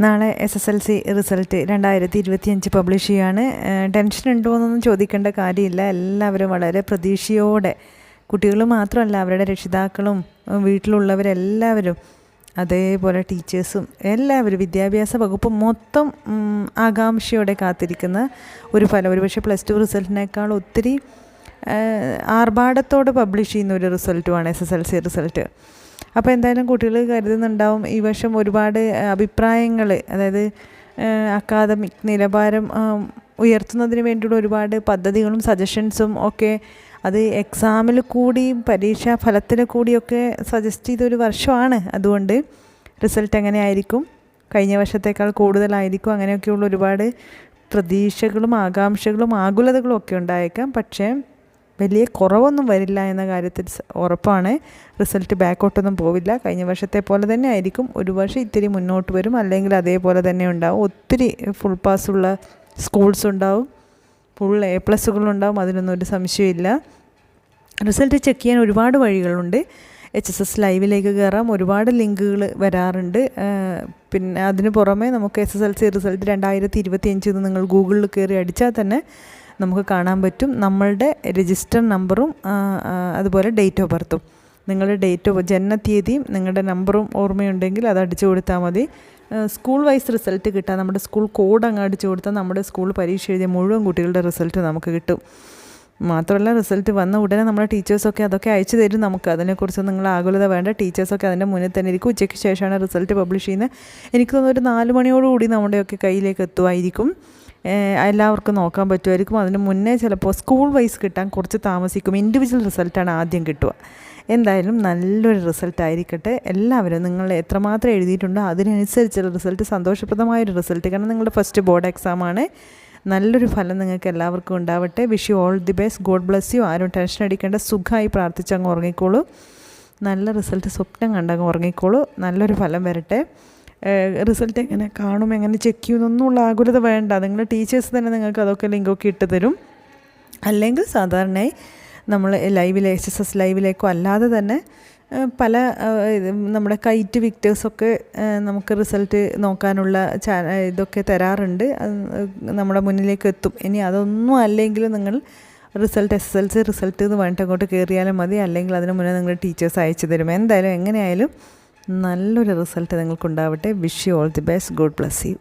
നാളെ S S L C result രണ്ടായിരത്തി ഇരുപത്തിയഞ്ച് പബ്ലിഷ് ചെയ്യാണ്. ടെൻഷൻ ഉണ്ടോ എന്നൊന്നും ചോദിക്കേണ്ട കാര്യമില്ല. എല്ലാവരും വളരെ പ്രതീക്ഷയോടെ കുട്ടികൾ മാത്രമല്ല അവരുടെ രക്ഷിതാക്കളും വീട്ടിലുള്ളവരെല്ലാവരും അതേപോലെ ടീച്ചേഴ്സും എല്ലാവരും വിദ്യാഭ്യാസ വകുപ്പ് മൊത്തം ആകാംക്ഷയോടെ കാത്തിരിക്കുന്ന ഒരു ഫലം. ഒരുപക്ഷെ പ്ലസ് ടു റിസൾട്ടിനേക്കാൾ ഒത്തിരി ആർഭാടത്തോടെ പബ്ലിഷ് ചെയ്യുന്ന ഒരു റിസൾട്ടുമാണ് S S L C result അപ്പോൾ എന്തായാലും കുട്ടികൾ കരുതുന്നുണ്ടാവും ഈ വർഷം ഒരുപാട് അഭിപ്രായങ്ങൾ അതായത് അക്കാദമിക് നിലവാരം ഉയർത്തുന്നതിന് വേണ്ടിയുള്ള ഒരുപാട് പദ്ധതികളും സജഷൻസും ഒക്കെ അത് എക്സാമിൽ കൂടിയും പരീക്ഷാ ഫലത്തിൽ കൂടിയൊക്കെ സജസ്റ്റ് ചെയ്തൊരു വർഷമാണ്. അതുകൊണ്ട് റിസൾട്ട് എങ്ങനെയായിരിക്കും? കഴിഞ്ഞ വർഷത്തേക്കാൾ കൂടുതലായിരിക്കും? അങ്ങനെയൊക്കെയുള്ള ഒരുപാട് പ്രതീക്ഷകളും ആകാംക്ഷകളും ആകുലതകളും ഒക്കെ ഉണ്ടായേക്കാം. പക്ഷേ വലിയ കുറവൊന്നും വരില്ല എന്ന കാര്യത്തിൽ ഉറപ്പാണ്. റിസൾട്ട് ബാക്കോട്ടൊന്നും പോവില്ല. കഴിഞ്ഞ വർഷത്തെ പോലെ തന്നെ ആയിരിക്കും. ഒരു വർഷം ഇത്തിരി മുന്നോട്ട് വരും. അല്ലെങ്കിൽ അതേപോലെ തന്നെ ഉണ്ടാവും. ഒത്തിരി ഫുൾ പാസ്സുള്ള സ്കൂൾസ് ഉണ്ടാവും. ഫുൾ എ പ്ലസ്സുകളുണ്ടാവും അതിനൊന്നും ഒരു സംശയമില്ല റിസൾട്ട് ചെക്ക് ചെയ്യാൻ ഒരുപാട് വഴികളുണ്ട്. എച്ച് എസ് എസ് ലൈവിലേക്ക് കയറാം. ഒരുപാട് ലിങ്കുകൾ വരാറുണ്ട്. പിന്നെ അതിന് പുറമെ നമുക്ക് S S L C result രണ്ടായിരത്തി ഇരുപത്തി അഞ്ചിൽ നിങ്ങൾ ഗൂഗിളിൽ കയറി അടിച്ചാൽ തന്നെ നമുക്ക് കാണാൻ പറ്റും. നമ്മളുടെ രജിസ്റ്റർ നമ്പറും അതുപോലെ ഡേറ്റ് ഓഫ് ബർത്തും നിങ്ങളുടെ ഡേറ്റ് ഓഫ് ജനനത്തീയതിയും നിങ്ങളുടെ നമ്പറും ഓർമ്മയുണ്ടെങ്കിൽ അത് അടിച്ചു കൊടുത്താൽ മതി. സ്കൂൾ വൈസ് റിസൾട്ട് കിട്ടാൻ നമ്മുടെ സ്കൂൾ കോഡ് അങ്ങ് അടിച്ചു കൊടുത്താൽ നമ്മുടെ സ്കൂൾ പരീക്ഷ എഴുതിയ മുഴുവൻ കുട്ടികളുടെ റിസൾട്ട് നമുക്ക് കിട്ടും. മാത്രമല്ല റിസൾട്ട് വന്ന ഉടനെ നമ്മുടെ ടീച്ചേഴ്സൊക്കെ അതൊക്കെ അയച്ചു തരും നമുക്ക്. അതിനെക്കുറിച്ച് നിങ്ങൾ ആകുലത വേണ്ട. ടീച്ചേഴ്സൊക്കെ അതിന്റെ മുന്നിൽ തന്നെ ഇരിക്കും. ഉച്ചയ്ക്ക് ശേഷമാണ് റിസൾട്ട് പബ്ലിഷ് ചെയ്യുന്നത്. എനിക്ക് തോന്നുന്നു ഒരു നാല് മണിയോടുകൂടി നമ്മുടെയൊക്കെ കയ്യിലേക്ക് എത്തുമായിരിക്കും എല്ലാവർക്കും നോക്കാൻ പറ്റുമായിരിക്കും. അതിന് മുന്നേ ചിലപ്പോൾ സ്കൂൾ വൈസ് കിട്ടാൻ കുറച്ച് താമസിക്കും. ഇൻഡിവിജ്വൽ റിസൾട്ടാണ് ആദ്യം കിട്ടുക. എന്തായാലും നല്ലൊരു റിസൾട്ട് ആയിരിക്കട്ടെ. എല്ലാവരും നിങ്ങൾ എത്രമാത്രം എഴുതിയിട്ടുണ്ടോ അതിനനുസരിച്ചുള്ള റിസൾട്ട് സന്തോഷപ്രദമായൊരു റിസൾട്ട് കാരണം നിങ്ങളുടെ ഫസ്റ്റ് ബോർഡ് എക്സാമാണ് നല്ലൊരു ഫലം നിങ്ങൾക്ക് എല്ലാവർക്കും ഉണ്ടാവട്ടെ. Wish you all the best God bless you ആരും ടെൻഷൻ അടിക്കേണ്ട. സുഖമായി പ്രാർത്ഥിച്ചങ്ങ് ഉറങ്ങിക്കോളൂ. നല്ല റിസൾട്ട് സ്വപ്നം കണ്ടങ്ങ് ഉറങ്ങിക്കോളൂ. നല്ലൊരു ഫലം വരട്ടെ. റിസൾട്ട് എങ്ങനെ കാണും എങ്ങനെ ചെക്ക് ചെയ്യുമെന്നൊന്നുള്ള ആകുലത വേണ്ട. നിങ്ങൾ ടീച്ചേഴ്സ് തന്നെ നിങ്ങൾക്ക് അതൊക്കെ ലിങ്കൊക്കെ ഇട്ട് തരും. അല്ലെങ്കിൽ സാധാരണയായി നമ്മൾ ലൈവിലെ എച്ച് എസ് എസ് ലൈവിലേക്കോ അല്ലാതെ തന്നെ പല നമ്മുടെ കൈറ്റ് വിക്ടേഴ്സൊക്കെ നമുക്ക് റിസൾട്ട് നോക്കാനുള്ള ഇതൊക്കെ തരാറുണ്ട്. നമ്മുടെ മുന്നിലേക്ക് എത്തും. ഇനി അതൊന്നും അല്ലെങ്കിൽ നിങ്ങൾ result S S L C result എന്ന് പറഞ്ഞിട്ട് അങ്ങോട്ട് കയറിയാലും മതി. അല്ലെങ്കിൽ അതിന് മുന്നേ നിങ്ങൾ ടീച്ചേഴ്സ് അയച്ചു തരും. എന്തായാലും എങ്ങനെയായാലും നല്ലൊരു result നിങ്ങൾക്കുണ്ടാവട്ടെ. Wish you all the best good bless you